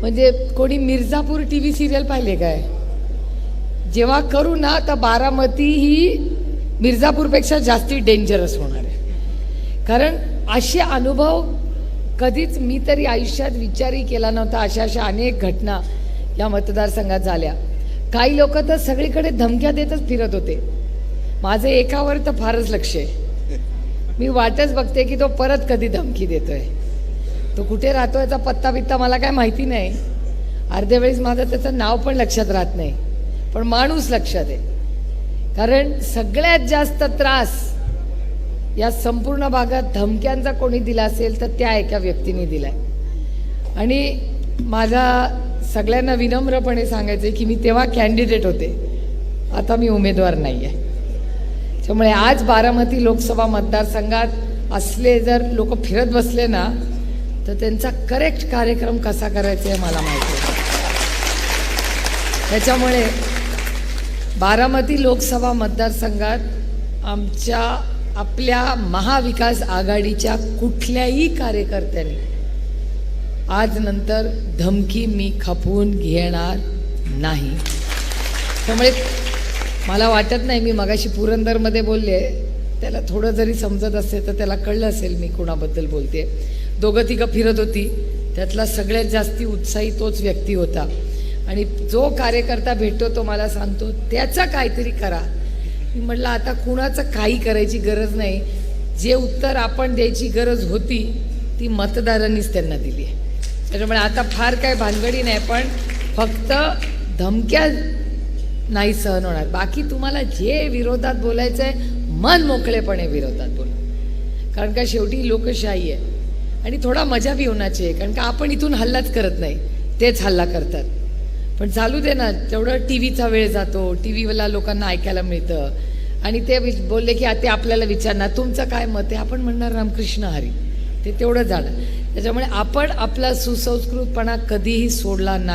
म्हणजे कोणी Mirzapur T V serial पाहिले काय? जेव्हा करू ना तर बारामती ही मिर्झापूरपेक्षा जास्ती डेंजरस होणार आहे. कारण असे अनुभव कधीच मी तरी आयुष्यात विचारही केला नव्हता. अशा अशा अनेक घटना या मतदारसंघात झाल्या. काही लोक तर सगळीकडे धमक्या देतच फिरत होते. माझं एकावर तर फारच लक्ष आहे. मी वाटच बघते की तो परत कधी धमकी देतोय. तो कुठे राहतो याचा पत्ता बित्ता मला काय माहिती नाही. अर्ध्या वेळेस माझं त्याचं नाव पण लक्षात राहत नाही. पण माणूस लक्षात आहे. कारण सगळ्यात जास्त त्रास या संपूर्ण भागात धमक्यांचा कोणी दिला असेल तर त्या एका व्यक्तीने दिलाय. आणि माझा सगळ्यांना विनम्रपणे सांगायचं आहे की मी तेव्हा कॅन्डिडेट होते. आता मी उमेदवार नाही आहे त्यामुळे आज बारामती लोकसभा मतदारसंघात असले जर लोक फिरत बसले ना तर त्यांचा करेक्ट कार्यक्रम कसा करायचा हे मला माहिती आहे त्याच्यामुळे बारामती लोकसभा मतदारसंघात आमच्या आपल्या महाविकास आघाडीच्या कुठल्याही कार्यकर्त्यांनी आज नंतर धमकी मी खपवून घेणार नाही. त्यामुळे मला वाटत नाही मी मगाशी पुरंदरमध्ये बोलले त्याला थोडं जरी समजत असेल तर त्याला कळलं असेल मी कोणाबद्दल बोलते दोघं तिघं फिरत होती. त्यातला सगळ्यात जास्ती उत्साही तोच व्यक्ती होता. आणि जो कार्यकर्ता भेटतो तो मला सांगतो त्याचा काहीतरी करा. मी म्हटलं आता कुणाचं काही करायची गरज नाही. जे उत्तर आपण द्यायची गरज होती ती मतदारांनीच त्यांना दिली आहे. त्याच्यामुळे आता फार काय भानगडी नाही पण फक्त धमक्या नाही सहन होणार. बाकी तुम्हाला जे विरोधात बोलायचं आहे मन मोकळेपणे विरोधात बोला. कारण का शेवटी लोकशाही आहे. आणि थोडा मजा बी होण्याची आहे कारण का आपण इथून हल्लाच करत नाही. तेच हल्ला करतात. पण चालू दे ना तेवढं टी व्हीचा वेळ जातो टी व्हीला लोकांना ऐकायला मिळतं. आणि ते बोलले की ते आपल्याला विचारणार तुमचं काय मत आहे? आपण म्हणणार रामकृष्ण हरी. ते तेवढं जाणार. त्याच्यामुळे आपण आपला सुसंस्कृतपणा कधीही सोडला नाही.